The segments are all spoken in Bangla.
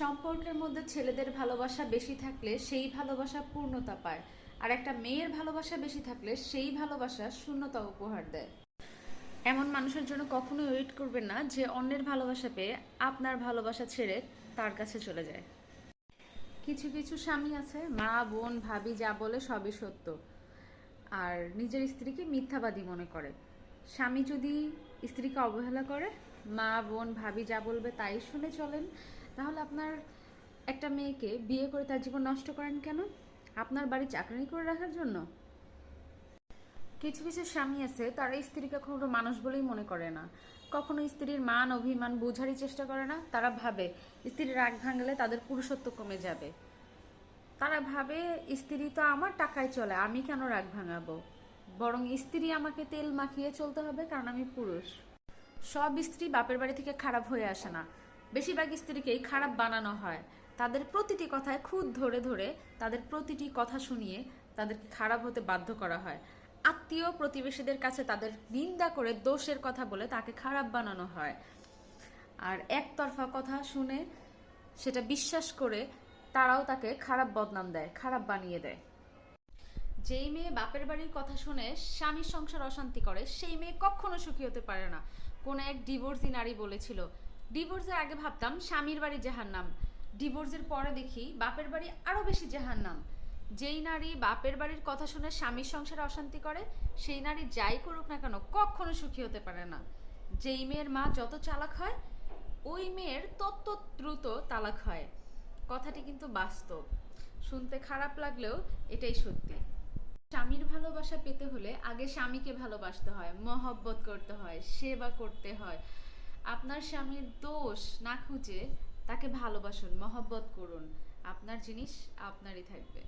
সম্পর্কের মধ্যে ছেলেদের ভালোবাসা বেশি থাকলে সেই ভালোবাসা পূর্ণতা পায়। আর একটা মেয়ের ভালোবাসা বেশি থাকলে সেই ভালোবাসা শূন্যতা উপহার দেয়। এমন মানুষের জন্য কখনোই ওয়েট করবেন না যে অন্যের ভালোবাসা পেয়ে আপনার ভালোবাসা ছেড়ে তার কাছে চলে যায়। কিছু কিছু স্বামী আছে, মা, বোন, ভাবি, যা বলে সবই সত্য। আর নিজের স্ত্রীকে মিথ্যাবাদী মনে করে। স্বামী যদি স্ত্রীকে অবহেলা করে, মা, বোন, ভাবি যা বলবে তাই শুনে চলেন। তাহলে আপনার একটা মেয়েকে বিয়ে করে তার জীবন নষ্ট করেন কেন? আপনার বাড়ি চাকরি করে রাখার জন্য? কিছু কিছু স্বামী আছে, তারা স্ত্রীকে কখনো মানুষ বলেই মনে করে না। কখনো স্ত্রীর মান, অভিমান বোঝারই চেষ্টা করে না। তারা ভাবে স্ত্রীর রাগ ভাঙলে তাদের পুরুষত্ব কমে যাবে। তারা ভাবে স্ত্রী তো আমার টাকায় চলে, আমি কেন রাগ ভাঙাবো? বরং স্ত্রী আমাকে তেল মাখিয়ে চলতে হবে কারণ আমি পুরুষ। সব স্ত্রী বাপের বাড়ি থেকে খারাপ হয়ে আসে না। বেশিরভাগ স্ত্রীকেই খারাপ বানানো হয়। তাদের প্রতিটি কথায় খুদ ধরে ধরে তাদের প্রতিটি কথা শুনিয়ে তাদেরকে খারাপ হতে বাধ্য করা হয়। আত্মীয় প্রতিবেশীদের কাছে তাদের নিন্দা করে দোষের কথা বলে তাকে খারাপ বানানো হয়। আর একতরফা কথা শুনে সেটা বিশ্বাস করে তারাও তাকে খারাপ বদনাম দেয়, খারাপ বানিয়ে দেয়। যেই মেয়ে বাপের বাড়ির কথা শুনে স্বামীর সংসার অশান্তি করে, সেই মেয়ে কখনো সুখী হতে পারে না। কোন এক ডিভোর্সি নারী বলেছিল ডিভোর্সের আগে ভাবতাম স্বামীর বাড়ি জাহান্নাম। ডিভোর্সের পরে দেখি বাপের বাড়ি আরও বেশি জাহান্নাম। যেই নারী বাপের বাড়ির কথা শুনে স্বামীর সংসারে অশান্তি করে, সেই নারী যাই করুক না কেন কখনো সুখী হতে পারে না। যেই মেয়ের মা যত চালাক হয়, ওই মেয়ের তত দ্রুত তালাক হয়। কথাটি কিন্তু বাস্তব। শুনতে খারাপ লাগলেও এটাই সত্যি। স্বামীর ভালোবাসা পেতে হলে আগে স্বামীকে ভালোবাসতে হয়, মহব্বত করতে হয়, সেবা করতে হয়। আপনার স্বামীর দোষ না খুঁজে তাকে ভালোবাসুন, মহব্বত করুন। আপনার জিনিস আপনারই থাকবে।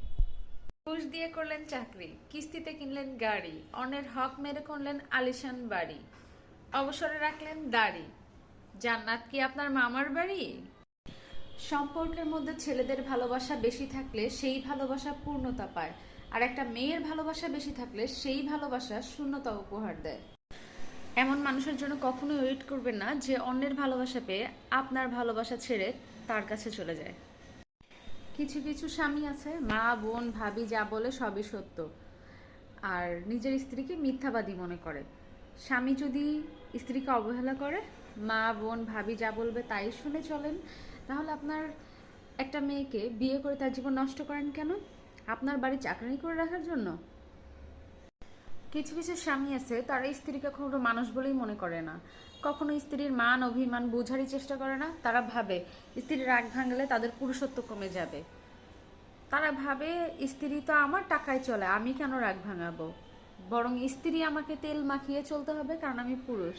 ঘুষ দিয়ে করলেন চাকরি, কিস্তিতে কিনলেন গাড়ি, অন্যের হক মেরে করলেন আলিশান বাড়ি, অবসরে রাখলেন দাড়ি। জান্নাত কি আপনার মামার বাড়ি? সম্পর্কের মধ্যে ছেলেদের ভালোবাসা বেশি থাকলে সেই ভালোবাসা পূর্ণতা পায়, আর একটা মেয়ের ভালোবাসা বেশি থাকলে সেই ভালোবাসা শূন্যতা উপহার দেয়। এমন মানুষের জন্য কখনোই ওয়েট করবেন না যে অন্যের ভালোবাসা পেয়ে আপনার ভালোবাসা ছেড়ে তার কাছে চলে যায়। কিছু কিছু স্বামী আছে, মা, বোন, ভাবি, যা বলে সবই সত্য। আর নিজের স্ত্রীকে মিথ্যাবাদী মনে করে। স্বামী যদি স্ত্রীকে অবহেলা করে, মা, বোন, ভাবি যা বলবে তাই শুনে চলেন, তাহলে আপনার একটা মেয়েকে বিয়ে করে তার জীবন নষ্ট করেন কেন? আপনার বাড়ি চাকরি করে রাখার জন্য? কিছু কিছু স্বামী আছে, তারা স্ত্রীকে কখনো মানুষ বলেই মনে করে না। কখনো স্ত্রীর মান, অভিমান বোঝারই চেষ্টা করে না, তারা ভাবে স্ত্রীর রাগ ভাঙলে তাদের পুরুষত্ব কমে যাবে। তারা ভাবে, স্ত্রী তো আমার টাকায় চলে, আমি কেন রাগ ভাঙাবো? বরং স্ত্রী আমাকে তেল মাখিয়ে চলতে হবে কারণ আমি পুরুষ।